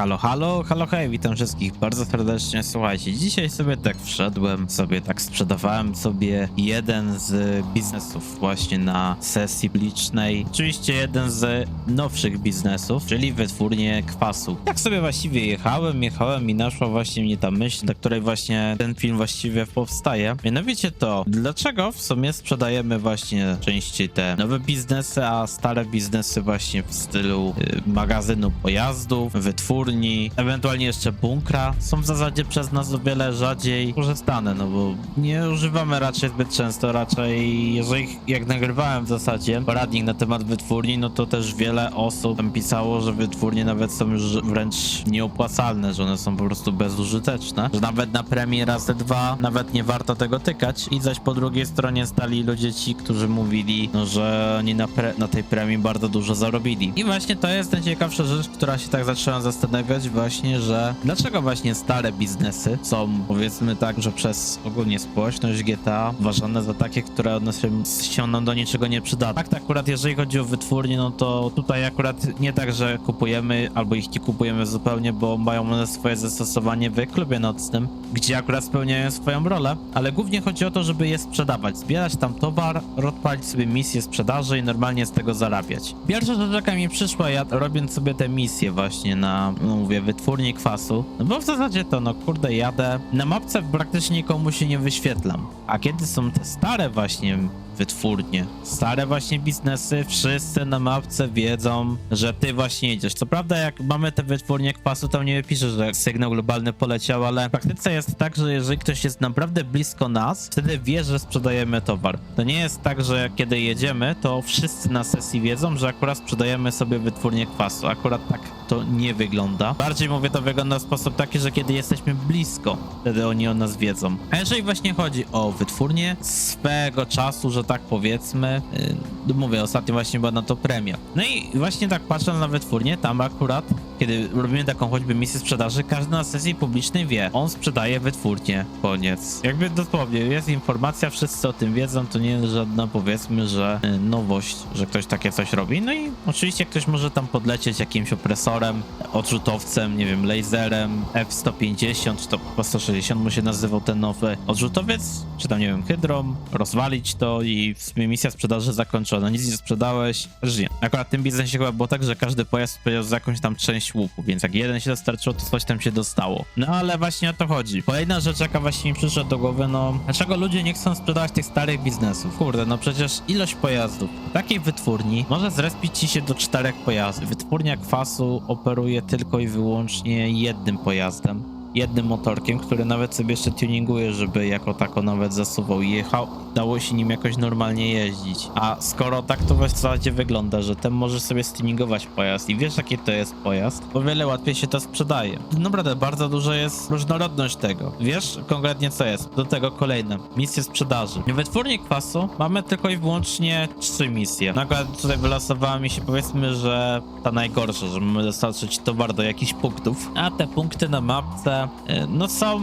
Halo, halo, halo, hej, witam wszystkich bardzo serdecznie. Słuchajcie, dzisiaj sobie tak wszedłem, sobie tak sprzedawałem sobie jeden z biznesów właśnie na sesji publicznej. Oczywiście jeden z nowszych biznesów, czyli wytwórnię kwasu. Jak sobie właściwie jechałem, jechałem i naszła właśnie mnie ta myśl, do której właśnie ten film właściwie powstaje. Mianowicie to, dlaczego w sumie sprzedajemy właśnie częściej te nowe biznesy, a stare biznesy właśnie w stylu y, magazynu pojazdów, wytwórni, ewentualnie jeszcze bunkra. Są w zasadzie przez nas o wiele rzadziej korzystane, no bo nie używamy raczej zbyt często, raczej jeżeli jak nagrywałem w zasadzie poradnik na temat wytwórni, no to też wiele osób tam pisało, że wytwórnie nawet są już wręcz nieopłacalne, że one są po prostu bezużyteczne, że nawet na premii razy dwa nawet nie warto tego tykać. I zaś po drugiej stronie stali ludzie ci, którzy mówili, no, że oni na, na tej premii bardzo dużo zarobili. I właśnie to jest najciekawsza rzecz, która się tak zaczęła zastanawiać właśnie, że dlaczego właśnie stare biznesy są powiedzmy tak, że przez ogólnie społeczność GTA uważane za takie, które one się, nam do niczego nie przyda. Tak, tak akurat jeżeli chodzi o wytwórnie, no to tutaj akurat nie tak, że kupujemy albo ich nie kupujemy zupełnie, bo mają one swoje zastosowanie w klubie nocnym, gdzie akurat spełniają swoją rolę, ale głównie chodzi o to, żeby je sprzedawać, zbierać tam towar, odpalić sobie misję sprzedaży i normalnie z tego zarabiać. Pierwsza rzecz jaka mi przyszła, ja robiąc sobie te misje właśnie na, no mówię, wytwórni kwasu, no bo w zasadzie to, no kurde, jadę, na mapce praktycznie nikomu się nie wyświetlam, a kiedy są te stare właśnie wytwórnie. Stare właśnie biznesy, wszyscy na mapce wiedzą, że ty właśnie jedziesz. Co prawda, jak mamy te wytwórnie kwasu, to nie pisze, że sygnał globalny poleciał, ale w praktyce jest tak, że jeżeli ktoś jest naprawdę blisko nas, wtedy wie, że sprzedajemy towar. To nie jest tak, że kiedy jedziemy, to wszyscy na sesji wiedzą, że akurat sprzedajemy sobie wytwórnię kwasu. Akurat tak to nie wygląda. Bardziej mówię, to wygląda w sposób taki, że kiedy jesteśmy blisko, wtedy oni o nas wiedzą. A jeżeli właśnie chodzi o wytwórnię, swego czasu, że tak powiedzmy, yy, mówię, ostatnio właśnie była na to premia. No i właśnie tak patrząc na wytwórnię, tam akurat, kiedy robimy taką choćby misję sprzedaży, każdy na sesji publicznej wie, on sprzedaje wytwórnię, koniec. Jakby dosłownie, jest informacja, wszyscy o tym wiedzą, to nie jest żadna powiedzmy, że yy, nowość, że ktoś takie coś robi. No i oczywiście ktoś może tam podlecieć jakimś opresorem, odrzutowcem, nie wiem, laserem, F-150, czy to po 160 mu się nazywał ten nowy odrzutowiec, czy tam, nie wiem, hydrą, rozwalić to i w sumie misja sprzedaży zakończona. Nic nie sprzedałeś, że nie. Akurat w tym biznesie chyba było tak, że każdy pojazd powiedział za jakąś tam część łuku, więc jak jeden się dostarczyło, to coś tam się dostało. No ale właśnie o to chodzi. Kolejna rzecz, jaka właśnie mi przyszła do głowy, no dlaczego ludzie nie chcą sprzedawać tych starych biznesów? Kurde, no przecież ilość pojazdów takiej wytwórni może zrespić ci się do czterech pojazdów. Wytwórnia kwasu operuje tylko i wyłącznie jednym pojazdem jednym motorkiem, który nawet sobie jeszcze tuninguje, żeby jako tako nawet zasuwał i jechał, dało się nim jakoś normalnie jeździć. A skoro tak to w zasadzie wygląda, że ten może sobie stuningować pojazd i wiesz jaki to jest pojazd, o wiele łatwiej się to sprzedaje. Naprawdę, bardzo duża jest różnorodność tego. Wiesz konkretnie co jest. Do tego kolejne. Misje sprzedaży. W wytwórni kwasu mamy tylko i wyłącznie trzy misje. Nagle tutaj wylosowała mi się powiedzmy, że ta najgorsza, że mamy dostarczyć towar do jakichś punktów, a te punkty na mapce e, no są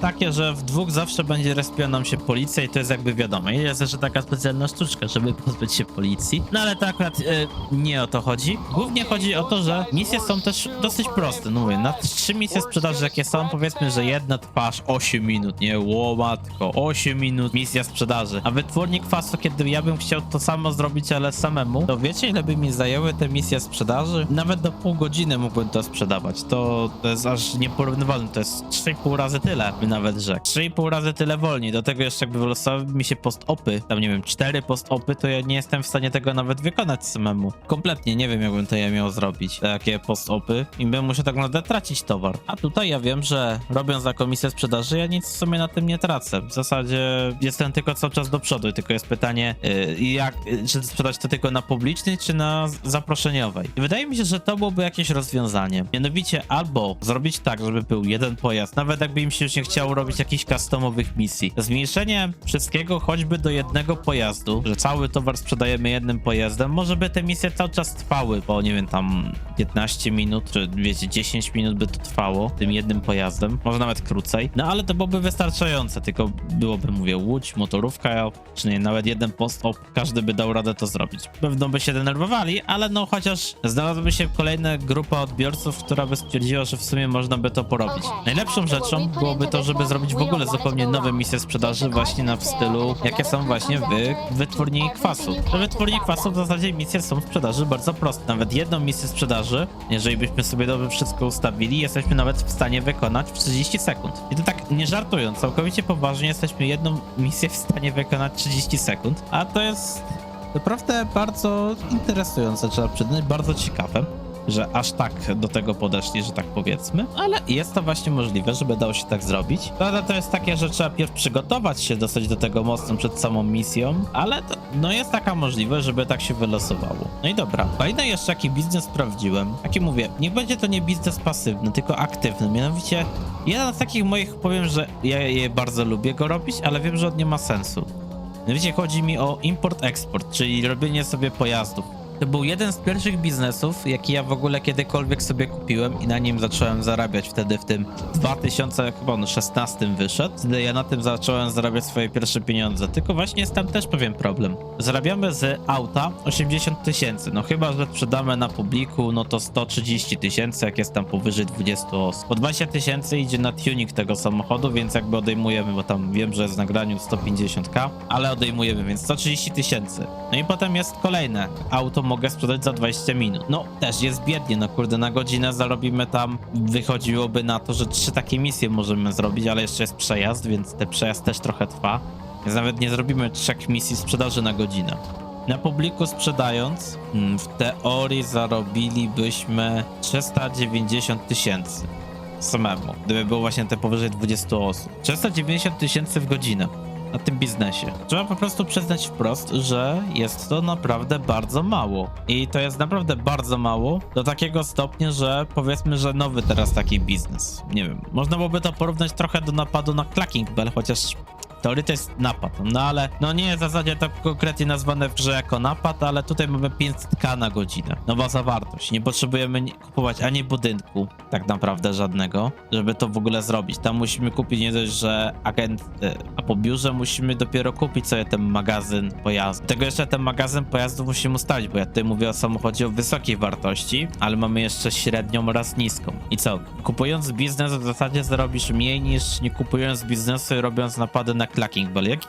takie, że w dwóch zawsze będzie respiła się policja i to jest jakby wiadomo. Jest jeszcze taka specjalna sztuczka, żeby pozbyć się policji. No ale to akurat e, nie o to chodzi. Głównie chodzi o to, że misje są też dosyć proste. No mówię, na trzy misje sprzedaży jakie są, powiedzmy, że jedna trwa aż 8 minut, nie? Łomatko, 8 minut misja sprzedaży. A wytwórnik kwasu, kiedy ja bym chciał to samo zrobić, ale samemu, to wiecie ile by mi zajęły te misje sprzedaży? Nawet do pół godziny mógłbym to sprzedawać. To, to jest aż nieporównywalne. To jest 3,5 razy tyle, by nawet rzekł. 3,5 razy tyle wolniej. Do tego jeszcze jakby wylosowały mi się post-opy, tam nie wiem, 4 post-opy, to ja nie jestem w stanie tego nawet wykonać samemu. Kompletnie nie wiem, jakbym to ja miał zrobić. Takie post-opy i bym musiał tak naprawdę tracić towar. A tutaj ja wiem, że robiąc za komisję sprzedaży, ja nic w sumie na tym nie tracę. W zasadzie jestem tylko cały czas do przodu, tylko jest pytanie, yy, jak, yy, czy sprzedać to tylko na publicznej, czy na zaproszeniowej. I wydaje mi się, że to byłoby jakieś rozwiązanie. Mianowicie albo zrobić tak, żeby był jeden pojazd, nawet jakby im się już nie chciało robić jakichś customowych misji. Zmniejszenie wszystkiego choćby do jednego pojazdu, że cały towar sprzedajemy jednym pojazdem, może by te misje cały czas trwały, bo nie wiem, tam 15 minut, czy wiecie, 10 minut by to trwało tym jednym pojazdem, może nawet krócej, no ale to byłoby wystarczające, tylko byłoby, mówię, łódź, motorówka, czy nie, nawet jeden post-op, każdy by dał radę to zrobić. Pewno by się denerwowali, ale no chociaż znalazłaby się kolejna grupa odbiorców, która by stwierdziła, że w sumie można by to porobić. Najlepszą rzeczą byłoby to, żeby zrobić w ogóle zupełnie nowe misje sprzedaży właśnie na w stylu, jakie są właśnie w wytwórni kwasu. W wytwórni kwasu w zasadzie misje są sprzedaży bardzo proste. Nawet jedną misję sprzedaży, jeżeli byśmy sobie dobrze wszystko ustawili, jesteśmy nawet w stanie wykonać w 30 sekund. I to tak nie żartując, całkowicie poważnie jesteśmy jedną misję w stanie wykonać 30 sekund, a to jest naprawdę bardzo interesujące, trzeba przyznać, bardzo ciekawe że aż tak do tego podeszli, że tak powiedzmy, ale jest to właśnie możliwe, żeby dało się tak zrobić. Prawda to jest takie, że trzeba pierw przygotować się dosyć do tego mocno przed samą misją, ale to, no jest taka możliwość, żeby tak się wylosowało. No i dobra, kolejny jeszcze jaki biznes sprawdziłem. Jaki mówię, nie będzie to nie biznes pasywny, tylko aktywny, mianowicie jeden z takich moich, powiem, że ja je bardzo lubię go robić, ale wiem, że on nie ma sensu. Mianowicie chodzi mi o import-eksport, czyli robienie sobie pojazdów. To był jeden z pierwszych biznesów, jaki ja w ogóle kiedykolwiek sobie kupiłem i na nim zacząłem zarabiać wtedy w tym 2016 wyszedł, gdy ja na tym zacząłem zarabiać swoje pierwsze pieniądze. Tylko właśnie jest tam też pewien problem. Zarabiamy z auta 80 tysięcy, no chyba, że sprzedamy na publiku, no to 130 tysięcy, jak jest tam powyżej 20 osób. Po 20 tysięcy idzie na tuning tego samochodu, więc jakby odejmujemy, bo tam wiem, że jest w nagraniu 150k, ale odejmujemy, więc 130 tysięcy. No i potem jest kolejne auto mogę sprzedać za 20 minut. No, też jest biednie, no kurde, na godzinę zarobimy tam, wychodziłoby na to, że trzy takie misje możemy zrobić, ale jeszcze jest przejazd, więc ten przejazd też trochę trwa. Więc nawet nie zrobimy trzech misji sprzedaży na godzinę. Na publiku sprzedając, mm, w teorii zarobilibyśmy 390 tysięcy samemu, gdyby było właśnie te powyżej 20 osób. 390 tysięcy w godzinę na tym biznesie. Trzeba po prostu przyznać wprost, że jest to naprawdę bardzo mało. I to jest naprawdę bardzo mało do takiego stopnia, że powiedzmy, że nowy teraz taki biznes. Nie wiem, można byłoby to porównać trochę do napadu na Clacking Bell, chociaż teorii to jest napad, no ale no nie jest w zasadzie to konkretnie nazwane w grze jako napad, ale tutaj mamy 500k na godzinę. Nowa zawartość. Nie potrzebujemy kupować ani budynku, tak naprawdę żadnego, żeby to w ogóle zrobić. Tam musimy kupić nie dość, że agent, e, a po biurze musimy dopiero kupić sobie ten magazyn pojazdu. Tego jeszcze ten magazyn pojazdów musimy ustalić, bo ja tutaj mówię o samochodzie o wysokiej wartości, ale mamy jeszcze średnią oraz niską. I co? Kupując biznes w zasadzie zarobisz mniej niż nie kupując biznesu i robiąc napady na Clacking Bell. Jak,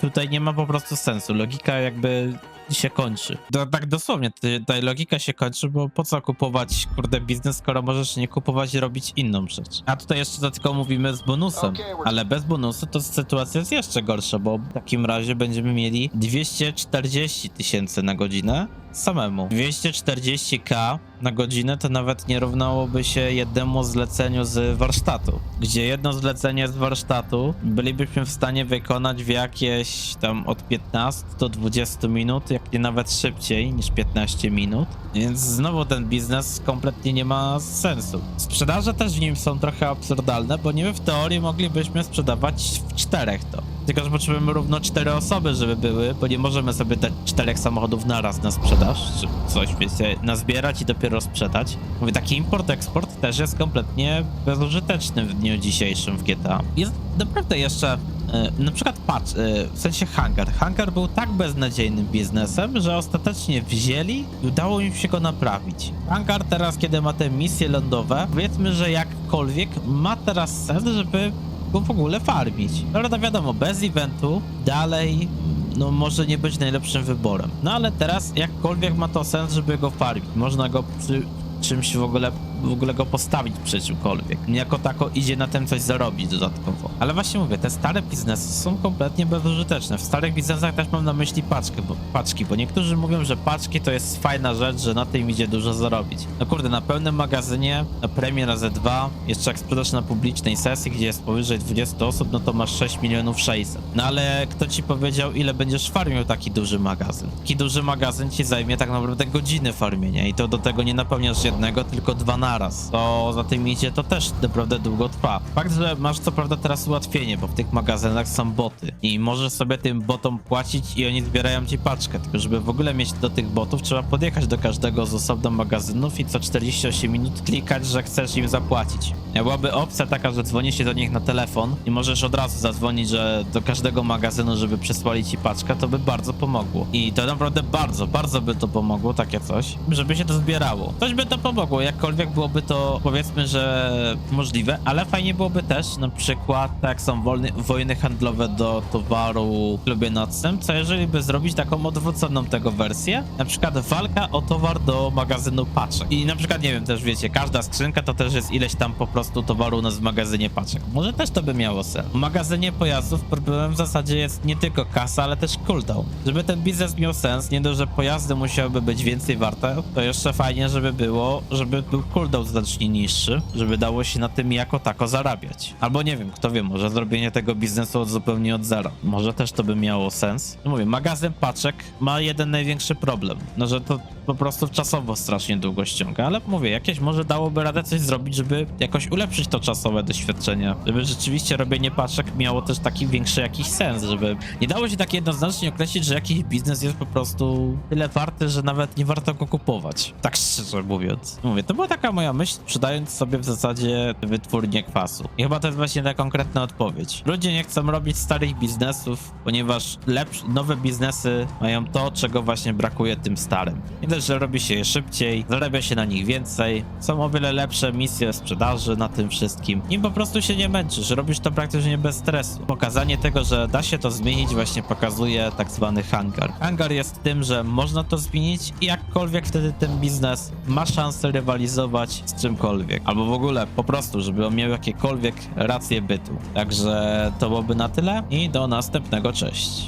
tutaj nie ma po prostu sensu. Logika jakby się kończy. To, tak dosłownie, ta logika się kończy, bo po co kupować, kurde, biznes, skoro możesz nie kupować i robić inną rzecz. A tutaj jeszcze to tylko mówimy z bonusem, ale bez bonusu to sytuacja jest jeszcze gorsza, bo w takim razie będziemy mieli 240 tysięcy na godzinę samemu. 240k na godzinę to nawet nie równałoby się jednemu zleceniu z warsztatu, gdzie jedno zlecenie z warsztatu bylibyśmy w stanie wykonać w jakieś tam od 15 do 20 minut, jak nie nawet szybciej niż 15 minut. Więc znowu ten biznes kompletnie nie ma sensu. Sprzedaże też w nim są trochę absurdalne, bo niby w teorii moglibyśmy sprzedawać w czterech to. Tylko, że potrzebujemy równo cztery osoby, żeby były, bo nie możemy sobie dać czterech samochodów naraz na sprzedaż, czy coś, wiecie, nazbierać i dopiero sprzedać. Mówię, taki import-eksport też jest kompletnie bezużyteczny w dniu dzisiejszym w GTA. Jest naprawdę jeszcze, e, na przykład patrz, e, w sensie hangar. Hangar był tak beznadziejnym biznesem, że ostatecznie wzięli i udało im się go naprawić. Hangar teraz, kiedy ma te misje lądowe, powiedzmy, że jakkolwiek ma teraz sens, żeby go w ogóle farmić. Prawda, wiadomo, bez eventu dalej no może nie być najlepszym wyborem. No ale teraz jakkolwiek ma to sens, żeby go farmić. Można go przy czymś w ogóle, w ogóle go postawić przy czymkolwiek. Jako tako idzie na tym coś zarobić dodatkowo. Ale właśnie mówię, te stare biznesy są kompletnie bezużyteczne. W starych biznesach też mam na myśli paczkę, bo, paczki, bo niektórzy mówią, że paczki to jest fajna rzecz, że na tym idzie dużo zarobić. No kurde, na pełnym magazynie, na premię razy dwa, jeszcze jak sprzedasz na publicznej sesji, gdzie jest powyżej 20 osób, no to masz 6 milionów 600. No ale kto ci powiedział, ile będziesz farmił taki duży magazyn? Taki duży magazyn ci zajmie tak naprawdę godziny farmienia i to do tego nie napełniasz jednego, tylko 12 naraz. To za tym idzie, to też naprawdę długo trwa. Fakt, że masz co prawda teraz ułatwienie, bo w tych magazynach są boty i możesz sobie tym botom płacić i oni zbierają ci paczkę. Tylko żeby w ogóle mieć do tych botów, trzeba podjechać do każdego z osobna magazynów i co 48 minut klikać, że chcesz im zapłacić. Byłaby opcja taka, że dzwoni się do nich na telefon i możesz od razu zadzwonić, że do każdego magazynu, żeby przesłali ci paczkę, to by bardzo pomogło. I to naprawdę bardzo, bardzo by to pomogło, takie coś, żeby się to zbierało. Coś by to pomogło, jakkolwiek byłoby to, powiedzmy, że możliwe, ale fajnie byłoby też, na przykład, tak są wolny, wojny handlowe do towaru w klubie nocnym, co jeżeli by zrobić taką odwróconą tego wersję, na przykład walka o towar do magazynu paczek. I na przykład, nie wiem, też wiecie, każda skrzynka to też jest ileś tam po prostu towaru u nas w magazynie paczek. Może też to by miało sens. W magazynie pojazdów problemem w zasadzie jest nie tylko kasa, ale też cooldown. Żeby ten biznes miał sens, nie dość, że pojazdy musiałyby być więcej warte, to jeszcze fajnie, żeby było, żeby był cooldown znacznie niższy, żeby dało się na tym jako tako zarabiać. Albo nie wiem, kto wie, może zrobienie tego biznesu od zupełnie od zera. Może też to by miało sens. No mówię, magazyn paczek ma jeden największy problem, no że to po prostu czasowo strasznie długo ściąga, ale mówię, jakieś może dałoby radę coś zrobić, żeby jakoś ulepszyć to czasowe doświadczenie, żeby rzeczywiście robienie paczek miało też taki większy jakiś sens, żeby nie dało się tak jednoznacznie określić, że jakiś biznes jest po prostu tyle warty, że nawet nie warto go kupować. Tak szczerze mówiąc. Mówię, to była taka moja myśl, sprzedając sobie w zasadzie wytwórnię kwasu. I chyba to jest właśnie ta konkretna odpowiedź. Ludzie nie chcą robić starych biznesów, ponieważ lepsze, nowe biznesy mają to, czego właśnie brakuje tym starym. Nie dość, że robi się je szybciej, zarabia się na nich więcej, są o wiele lepsze misje sprzedaży na tym wszystkim. I po prostu się nie męczysz, robisz to praktycznie bez stresu. Pokazanie tego, że da się to zmienić właśnie pokazuje tak zwany hangar. Hangar jest tym, że można to zmienić i jakkolwiek wtedy ten biznes ma szansę rywalizować z czymkolwiek. Albo w ogóle po prostu, żeby on miał jakiekolwiek racje bytu. Także to byłoby na tyle i do następnego, cześć.